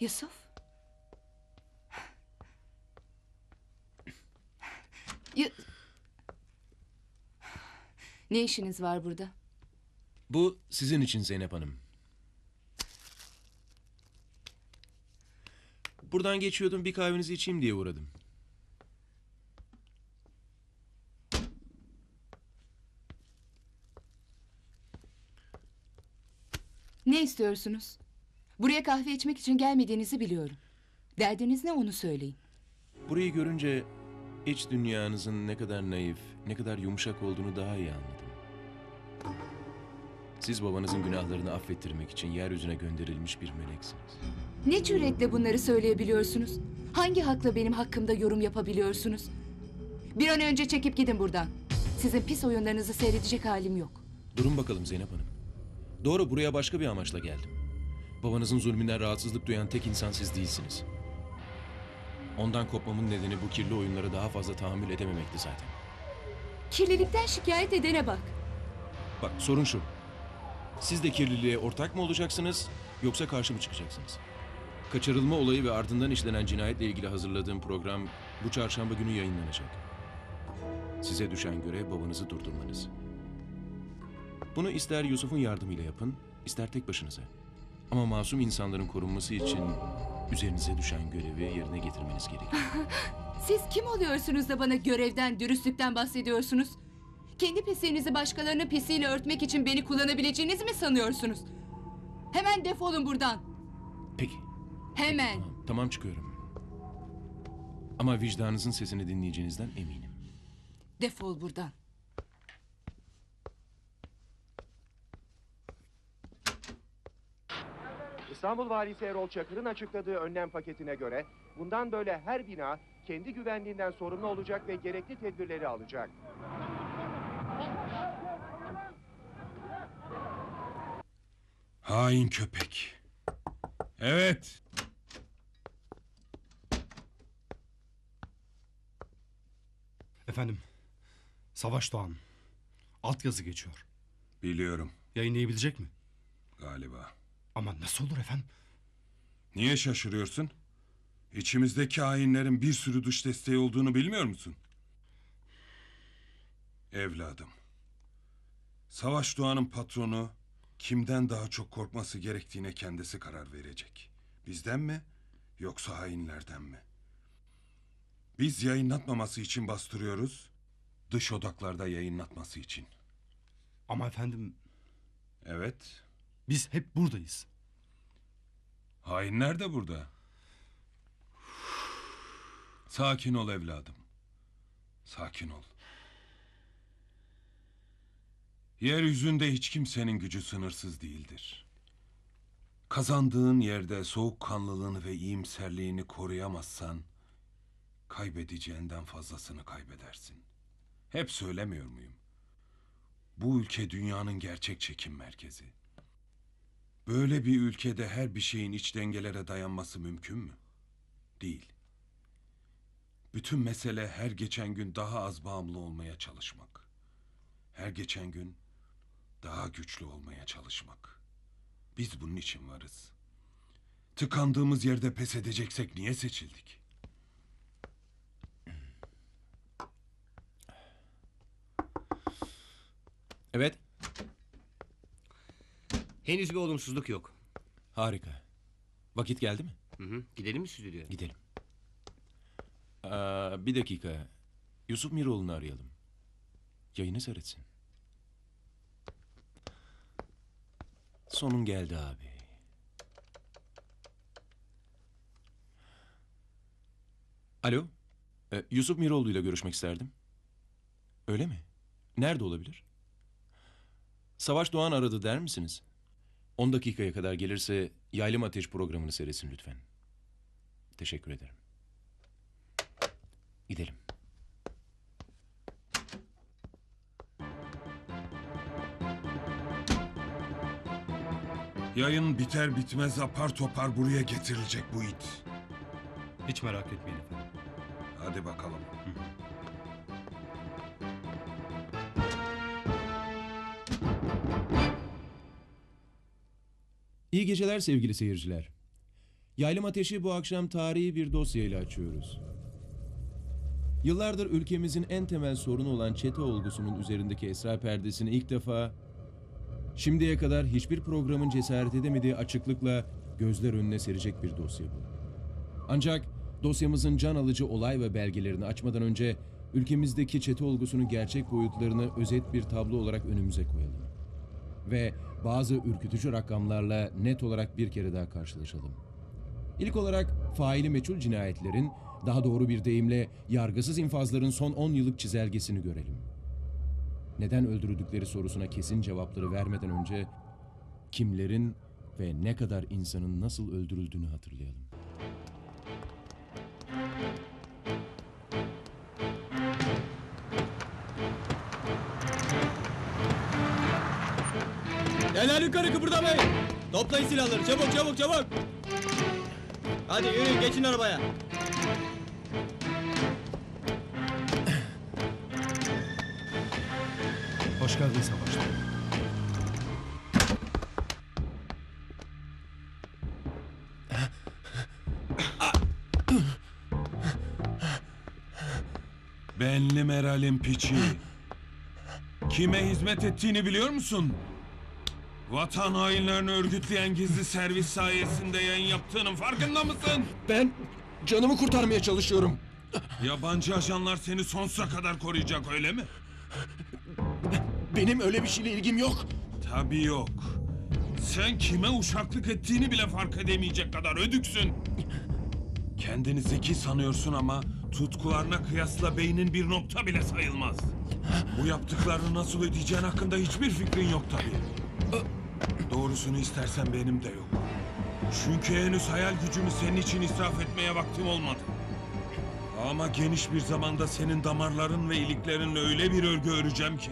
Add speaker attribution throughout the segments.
Speaker 1: Yusuf? Yu- Ne işiniz var burada?
Speaker 2: Bu sizin için Zeynep Hanım. Buradan geçiyordum bir kahvenizi içeyim diye uğradım.
Speaker 1: Ne istiyorsunuz? Buraya kahve içmek için gelmediğinizi biliyorum. Derdiniz ne onu söyleyin.
Speaker 2: Burayı görünce iç dünyanızın ne kadar naif, ne kadar yumuşak olduğunu daha iyi anladım. Siz babanızın günahlarını affettirmek için yeryüzüne gönderilmiş bir meleksiniz.
Speaker 1: Ne cüretle bunları söyleyebiliyorsunuz? Hangi hakla benim hakkımda yorum yapabiliyorsunuz? Bir an önce çekip gidin buradan. Sizin pis oyunlarınızı seyredecek halim yok.
Speaker 2: Durun bakalım Zeynep Hanım. Doğru buraya başka bir amaçla geldim. Babanızın zulmünden rahatsızlık duyan tek insan siz değilsiniz. Ondan kopmamın nedeni bu kirli oyunlara daha fazla tahammül edememekti zaten.
Speaker 1: Kirlilikten şikayet edene bak.
Speaker 2: Bak sorun şu. Siz de kirliliğe ortak mı olacaksınız yoksa karşı mı çıkacaksınız? Kaçırılma olayı ve ardından işlenen cinayetle ilgili hazırladığım program bu çarşamba günü yayınlanacak. Size düşen görev babanızı durdurmanız. Bunu ister Yusuf'un yardımıyla yapın, ister tek başınıza. Ama masum insanların korunması için üzerinize düşen görevi yerine getirmeniz gerekiyor.
Speaker 1: Siz kim oluyorsunuz da bana görevden, dürüstlükten bahsediyorsunuz? Kendi pisliğinizi başkalarının pisliğiyle örtmek için beni kullanabileceğinizi mi sanıyorsunuz? Hemen defolun buradan.
Speaker 2: Peki,
Speaker 1: Hemen.
Speaker 2: tamam, tamam çıkıyorum. Ama vicdanınızın sesini dinleyeceğinizden eminim.
Speaker 1: Defol buradan.
Speaker 3: İstanbul Valisi Erol Çakır'ın açıkladığı önlem paketine göre bundan böyle her bina kendi güvenliğinden sorumlu olacak ve gerekli tedbirleri alacak.
Speaker 4: Hain köpek. Evet.
Speaker 5: Efendim, Savaş Doğan. Altyazı geçiyor.
Speaker 4: Biliyorum
Speaker 5: Yayınlayabilecek mi?
Speaker 4: galiba.
Speaker 5: Ama nasıl olur efendim?
Speaker 4: Niye şaşırıyorsun? İçimizdeki hainlerin bir sürü dış desteği olduğunu bilmiyor musun? Evladım. Savaş Doğan'ın patronu kimden daha çok korkması gerektiğine kendisi karar verecek. Bizden mi yoksa hainlerden mi? Biz yayınlatmaması için bastırıyoruz. Dış odaklarda yayınlatması için.
Speaker 5: Ama efendim,
Speaker 4: Evet.
Speaker 5: Biz hep buradayız.
Speaker 4: Hainler de burada. Sakin ol evladım. Sakin ol. Yeryüzünde hiç kimsenin gücü sınırsız değildir. Kazandığın yerde soğukkanlılığını ve iyimserliğini koruyamazsan kaybedeceğinden fazlasını kaybedersin. Hep söylemiyor muyum? Bu ülke dünyanın gerçek çekim merkezi. Böyle bir ülkede her bir şeyin iç dengelere dayanması mümkün mü? Değil. Bütün mesele her geçen gün daha az bağımlı olmaya çalışmak. Her geçen gün daha güçlü olmaya çalışmak. Biz bunun için varız. Tıkandığımız yerde pes edeceksek niye seçildik?
Speaker 2: Evet,
Speaker 6: Henüz bir olumsuzluk yok.
Speaker 2: harika. Vakit geldi mi?
Speaker 6: Hı hı. Gidelim mi stüdyoya?
Speaker 2: Gidelim. Aa, bir dakika. Yusuf Miroğlu'nu arayalım. Yayını seyretsin. Sonun geldi abi. Alo. Ee, Yusuf Miroğlu ile görüşmek isterdim. Öyle mi? Nerede olabilir? Savaş Doğan aradı der misiniz? 10 dakikaya kadar gelirse Yaylım Ateş programını seyretsin lütfen. Teşekkür ederim. Gidelim.
Speaker 4: Yayın biter bitmez apar topar buraya getirilecek bu it.
Speaker 5: Hiç merak etmeyin efendim.
Speaker 4: Hadi bakalım.
Speaker 2: İyi geceler sevgili seyirciler. Yaylım Ateşi bu akşam tarihi bir dosyayla açıyoruz. Yıllardır ülkemizin en temel sorunu olan çete olgusunun üzerindeki esra perdesini ilk defa şimdiye kadar hiçbir programın cesaret edemediği açıklıkla gözler önüne serecek bir dosya bu. Ancak dosyamızın can alıcı olay ve belgelerini açmadan önce ülkemizdeki çete olgusunun gerçek boyutlarını özet bir tablo olarak önümüze koyalım. Ve bazı ürkütücü rakamlarla net olarak bir kere daha karşılaşalım. İlk olarak faili meçhul cinayetlerin, daha doğru bir deyimle yargısız infazların son 10 yıllık çizelgesini görelim. Neden öldürüldükleri sorusuna kesin cevapları vermeden önce kimlerin ve ne kadar insanın nasıl öldürüldüğünü hatırlayalım.
Speaker 7: Eller yukarı kıpırdamayın. Toplayın silahları çabuk çabuk çabuk. Hadi yürüyün geçin arabaya.
Speaker 5: Hoş geldin Savaş.
Speaker 4: Benli Meral'in piçi. Kime hizmet ettiğini biliyor musun? Vatan hainlerini örgütleyen gizli servis sayesinde yayın yaptığının farkında mısın?
Speaker 2: Ben canımı kurtarmaya çalışıyorum.
Speaker 4: Yabancı ajanlar seni sonsuza kadar koruyacak öyle mi?
Speaker 2: Benim öyle bir şeyle ilgim yok.
Speaker 4: Tabii yok. Sen kime uşaklık ettiğini bile fark edemeyecek kadar ödüksün. Kendini zeki sanıyorsun ama tutkularına kıyasla beynin bir nokta bile sayılmaz. Bu yaptıklarını nasıl ödeyeceğin hakkında hiçbir fikrin yok tabii. Doğrusunu istersen benim de yok. Çünkü henüz hayal gücümü senin için israf etmeye vaktim olmadı. Ama geniş bir zamanda senin damarların ve iliklerinle öyle bir örgü öreceğim ki...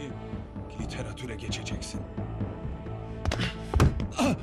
Speaker 4: ...literatüre geçeceksin. Ah!